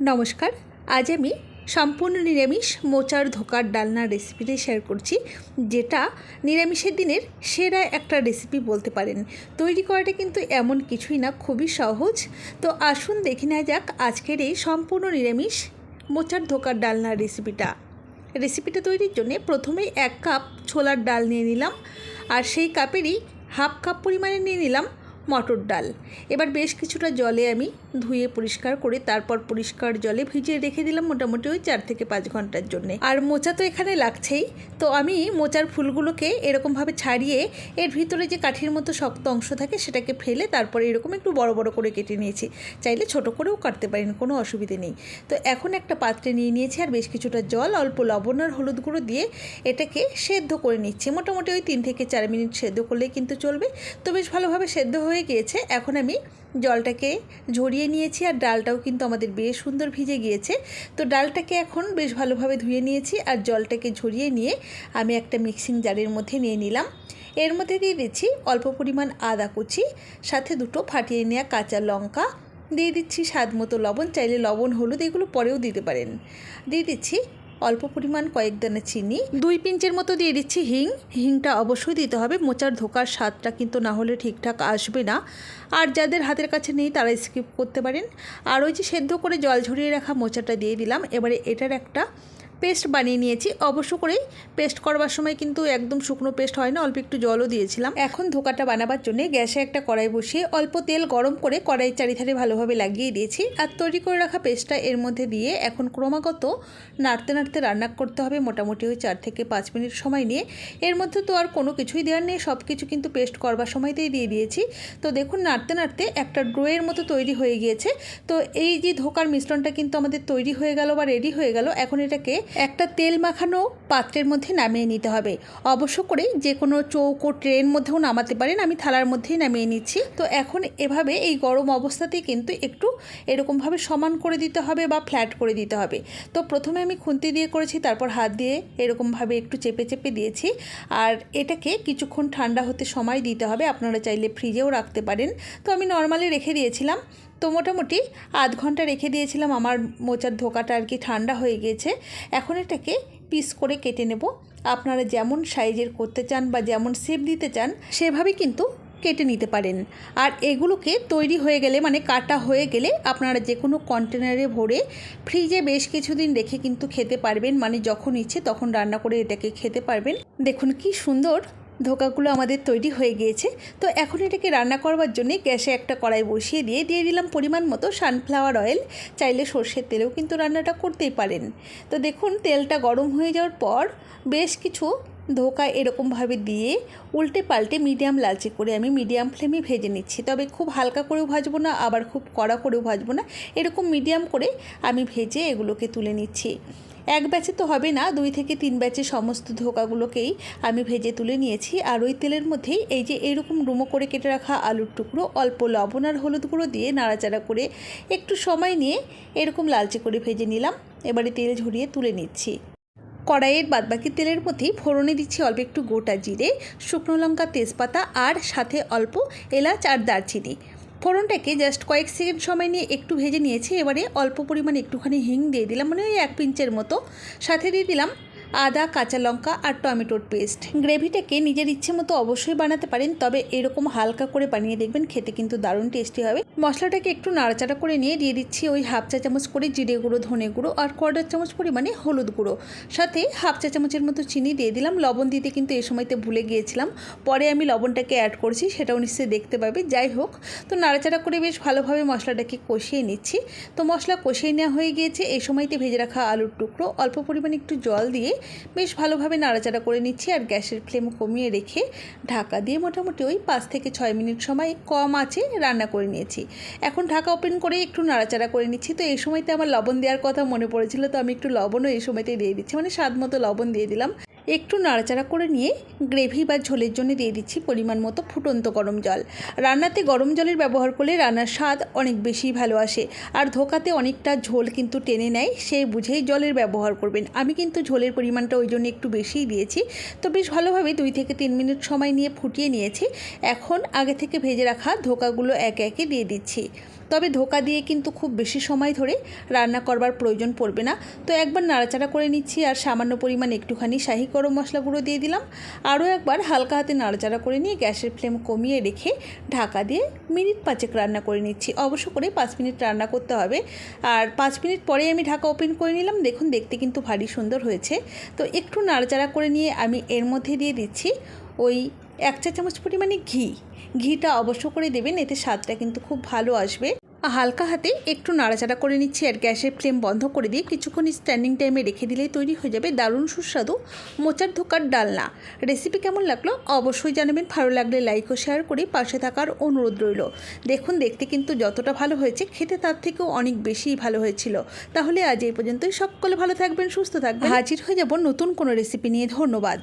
নমস্কার, আজ আমি সম্পূর্ণ নিরামিষ মোচার ধোকার ডালনার রেসিপিটি শেয়ার করছি, যেটা নিরামিষের দিনের সেরা একটা রেসিপি বলতে পারেন। তৈরি করাটা কিন্তু এমন কিছুই না, খুবই সহজ। তো আসুন দেখে নেওয়া যাক আজকের এই সম্পূর্ণ নিরামিষ মোচার ধোকার ডালনার রেসিপিটা রেসিপিটা তৈরির জন্য প্রথমেই এক কাপ ছোলার ডাল নিয়ে নিলাম, আর সেই কাপেরই হাফ কাপ পরিমাণে নিয়ে নিলাম মটর ডাল। এবার বেশ কিছুটা জলে আমি ধুয়ে পরিষ্কার করে তারপর পরিষ্কার জলে ভিজিয়ে রেখে দিলাম মোটামুটি ওই চার থেকে পাঁচ ঘণ্টার জন্য। আর মোচা তো এখানে লাগছেই। তো আমি মোচার ফুলগুলোকে এরকমভাবে ছাড়িয়ে এর ভিতরে যে কাঠির মতো শক্ত অংশ থাকে সেটাকে ফেলে তারপরে এরকম একটু বড় বড় করে কেটে নিয়েছি। চাইলে ছোট করেও কাটতে পারেন, কোনো অসুবিধে নেই। তো এখন একটা পাত্রে নিয়ে নিয়েছি আর বেশ কিছুটা জল, অল্প লবণ আর হলুদ গুঁড়ো দিয়ে এটাকে সেদ্ধ করে নিচ্ছি। মোটামুটি ওই তিন থেকে চার মিনিট সেদ্ধ করলেই কিন্তু চলবে। তো বেশ ভালোভাবে সেদ্ধ হয়ে গিয়েছে। এখন আমি জলটাকে ঝরিয়ে নিয়েছি আর ডালটাও কিন্তু আমাদের বেশ সুন্দর ভিজে গিয়েছে। তো ডালটাকে এখন বেশ ভালোভাবে ধুয়ে নিয়েছি আর জলটাকে ঝরিয়ে নিয়ে আমি একটা মিক্সিং জারের মধ্যে নিয়ে নিলাম। এর মধ্যে দিয়ে দিচ্ছি অল্প পরিমাণ আদা কুচি, সাথে দুটো ফাটিয়ে নেওয়া কাঁচা লঙ্কা, দিয়ে দিচ্ছি স্বাদ মতো লবণ, চাইলে লবণ, হলুদ এগুলো পরেও দিতে পারেন। দিয়ে দিচ্ছি অল্প পরিমাণ কয়েক দানা চিনি, দুই পিঞ্চের মতো দিয়ে দিচ্ছি হিং। হিংটা অবশ্যই দিতে হবে, মোচার ধোকার স্বাদটা কিন্তু না হলে ঠিকঠাক আসবে না। আর যাদের হাতের কাছে নেই তারা স্কিপ করতে পারেন। আর ওই যে সেদ্ধ করে জল ঝরিয়ে রাখা মোচাটা দিয়ে দিলাম, এবারে এটার একটা পেস্ট বানিয়ে নিয়েছি। অবশ্য করেই পেস্ট করবার সময় কিন্তু একদম শুকনো পেস্ট হয় না, অল্প একটু জলও দিয়েছিলাম। এখন ধোকাটা বানাবার জন্য গ্যাসে একটা কড়াই বসিয়ে অল্প তেল গরম করে কড়াই চারিধারে ভালোভাবে লাগিয়ে দিয়েছি। আর তৈরি করে রাখা পেস্টটা এর মধ্যে দিয়ে এখন ক্রমাগত নাড়তে নাড়তে রান্না করতে হবে মোটামুটি ওই চার থেকে পাঁচ মিনিট সময় নিয়ে। এর মধ্যে তো আর কোনো কিছুই দেওয়ার নেই, সব কিছু কিন্তু পেস্ট করবার সময়তেই দিয়ে দিয়েছি। তো দেখুন নাড়তে নাড়তে একটা ড্রোয়ের মতো তৈরি হয়ে গিয়েছে। তো এই যে ধোকার মিশ্রণটা কিন্তু আমাদের তৈরি হয়ে গেল বা রেডি হয়ে গেল, এখন এটাকে একটা তেল মাখানো পাত্রের মধ্যে নামিয়ে নিতে হবে। অবশ্য করে যে কোনো চৌকো ট্রেন মধ্যেও নামাতে পারেন। আমি থালার মধ্যেই নামিয়ে নিচ্ছি। তো এখন এভাবে এই গরম অবস্থাতেই কিন্তু একটু এরকমভাবে সমান করে দিতে হবে বা ফ্ল্যাট করে দিতে হবে। তো প্রথমে আমি খুন্তি দিয়ে করেছি, তারপর হাত দিয়ে এরকমভাবে একটু চেপে চেপে দিয়েছি। আর এটাকে কিছুক্ষণ ঠান্ডা হতে সময় দিতে হবে। আপনারা চাইলে ফ্রিজেও রাখতে পারেন। তো আমি নর্মালি রেখে দিয়েছিলাম। তো মোটামুটি আধ ঘণ্টা রেখে দিয়েছিলাম, আমার মোচার ধোকাটা আর কি ঠান্ডা হয়ে গিয়েছে এখন এটাকে পিস করে কেটে নেব। আপনারা যেমন সাইজের করতে চান বা যেমন শেপ দিতে চান, সেভাবে কিন্তু কেটে নিতে পারেন। আর এগুলোকে তৈরি হয়ে গেলে মানে কাটা হয়ে গেলে আপনারা যে কোনো কন্টেনারে ভরে ফ্রিজে বেশ কিছুদিন রেখে কিন্তু খেতে পারবেন। মানে যখন ইচ্ছে তখন রান্না করে এটাকে খেতে পারবেন। দেখুন কি সুন্দর ধোকাগুলো আমাদের তৈরি হয়ে গিয়েছে। তো এখন এটাকে রান্না করবার জন্য গ্যাসে একটা কড়াই বসিয়ে দিয়ে দিয়ে দিলাম পরিমাণ মতো সানফ্লাওয়ার অয়েল চাইলে সর্ষের তেলেও কিন্তু রান্নাটা করতেই পারেন। তো দেখুন, তেলটা গরম হয়ে যাওয়ার পর বেশ কিছু ধোকা এরকমভাবে দিয়ে উল্টে পাল্টে মিডিয়াম লালচে করে আমি মিডিয়াম ফ্লেমে ভেজে নিচ্ছি। তবে খুব হালকা করেও ভাজবো না, আবার খুব কড়া করেও ভাজবো না। এরকম মিডিয়াম করে আমি ভেজে এগুলোকে তুলে নিচ্ছি। এক ব্যাচে তো হবে না, দুই থেকে তিন ব্যাচে সমস্ত ধোকাগুলোকেই আমি ভেজে তুলে নিয়েছি। আর ওই তেলের মধ্যেই এই যে এরকম ডুমো করে কেটে রাখা আলুর টুকরো, অল্প লবণ আর হলুদ গুঁড়ো দিয়ে নাড়াচাড়া করে একটু সময় নিয়ে এরকম লালচে করে ভেজে নিলাম। এবারে তেল ঝরিয়ে তুলে নিচ্ছি। কড়াইয়ের বাদবাকি তেলের মধ্যেই ফোড়নে দিচ্ছি অল্প একটু গোটা জিরে, শুকনো লঙ্কা তেজপাতা আর সাথে অল্প এলাচ আর দারচিনি। ফোড়নটাকে জাস্ট কয়েক সেকেন্ড সময় নিয়ে একটু ভেজে নিয়েছি, এবারে অল্প পরিমাণে একটুখানি হিং দিয়ে দিলাম মানে ওই এক পিঞ্চের মতো। সাথে দিয়ে দিলাম আদা, কাঁচা লঙ্কা আর টমেটোর পেস্ট। গ্রেভিটাকে নিজের ইচ্ছে মতো অবশ্যই বানাতে পারেন, তবে এরকম হালকা করে বানিয়ে দেখবেন, খেতে কিন্তু দারুণ টেস্টি হবে। মশলাটাকে একটু নাড়াচাড়া করে নিয়ে দিয়ে দিচ্ছি ওই হাফ চা চামচ করে জিরে গুঁড়ো, ধনে গুঁড়ো আর কোয়ার্টার চামচ পরিমাণে হলুদ গুঁড়ো। সাথে হাফ চা চামচের মতো চিনি দিয়ে দিলাম, লবণ দিতে কিন্তু এ সময়তে ভুলে গিয়েছিলাম। পরে আমি লবণটাকে অ্যাড করছি, সেটাও নিশ্চয়ই দেখতে পাবে। যাই হোক, তো নাড়াচাড়া করে বেশ ভালোভাবে মশলাটাকে কষিয়ে নিচ্ছি। তো মশলা কষিয়ে নেওয়া হয়ে গিয়েছে এই সময়তে ভেজে রাখা আলুর টুকরো, অল্প পরিমাণে একটু জল দিয়ে বেশ ভালোভাবে নাড়াচাড়া করে নিচ্ছি আর গ্যাসের ফ্লেম কমিয়ে রেখে ঢাকা দিয়ে মোটামুটি ওই পাঁচ থেকে ছয় মিনিট সময় কম আছে রান্না করে নিয়েছি। এখন ঢাকা ওপেন করে একটু নাড়াচাড়া করে নিচ্ছি। তো এই সময়তে আমার লবণ দেওয়ার কথা মনে পড়েছিল, তো আমি একটু লবণও এই সময়তে দিয়ে দিচ্ছি। মানে স্বাদ মতো লবণ দিয়ে দিলাম। একটু নাড়াচাড়া করে নিয়ে গ্রেভি বা ঝোলের জন্য দিয়ে দিচ্ছি পরিমাণ মতো ফুটন্ত গরম জল। রান্নাতে গরম জলের ব্যবহার করলে রান্নার স্বাদ অনেক বেশি ভালো আসে। আর ধোকাতে অনেকটা ঝোল কিন্তু টেনে নেয়, সেই বুঝেই জলের ব্যবহার করবেন। আমি কিন্তু ঝোলের পরিমাণটা ওই জন্য একটু বেশিই দিয়েছি। তো বেশ ভালোভাবে দুই থেকে তিন মিনিট সময় নিয়ে ফুটিয়ে নিয়েছি। এখন আগে থেকে ভেজে রাখা ধোকাগুলো একে একে দিয়ে দিচ্ছি। তবে ধোকা দিয়ে কিন্তু খুব বেশি সময় ধরে রান্না করবার প্রয়োজন পড়বে না। তো একবার নাড়াচাড়া করে নিচ্ছি আর সামান্য পরিমাণ একটুখানি শাহি গরম মশলা গুঁড়ো দিয়ে দিলাম। আরও একবার হালকা হাতে নাড়াচাড়া করে নিয়ে গ্যাসের ফ্লেম কমিয়ে রেখে ঢাকা দিয়ে মিনিট পাঁচেক রান্না করে নিচ্ছি। অবশ্য করে পাঁচ মিনিট রান্না করতে হবে। আর পাঁচ মিনিট পরে আমি ঢাকা ওপেন করে নিলাম। দেখুন, দেখতে কিন্তু ভারী সুন্দর হয়েছে। তো একটু নাড়াচাড়া করে নিয়ে আমি এর মধ্যে দিয়ে দিচ্ছি ওই এক চা চামচ পরিমাণে ঘি। ঘিটা অবশ্য করে দেবেন, এতে স্বাদটা কিন্তু খুব ভালো আসবে। হালকা হাতে একটু নাড়াচাড়া করে নিচ্ছি আর গ্যাসের ফ্লেম বন্ধ করে দিয়ে কিছুক্ষণ স্ট্যান্ডিং টাইমে রেখে দিলেই তৈরি হয়ে যাবে দারুণ সুস্বাদু মোচার ধোকার ডালনা। রেসিপি কেমন লাগল? অবশ্যই জানাবেন। ভালো লাগলে লাইক ও শেয়ার করে পাশে থাকার অনুরোধ রইল। দেখুন, দেখতে কিন্তু যতটা ভালো হয়েছে, খেতে তার থেকেও অনেক বেশিই ভালো হয়েছিল। তাহলে আজ এই পর্যন্তই। সকলে ভালো থাকবেন, সুস্থ থাকবেন। হাজির হয়ে যাব নতুন কোনো রেসিপি নিয়ে। ধন্যবাদ।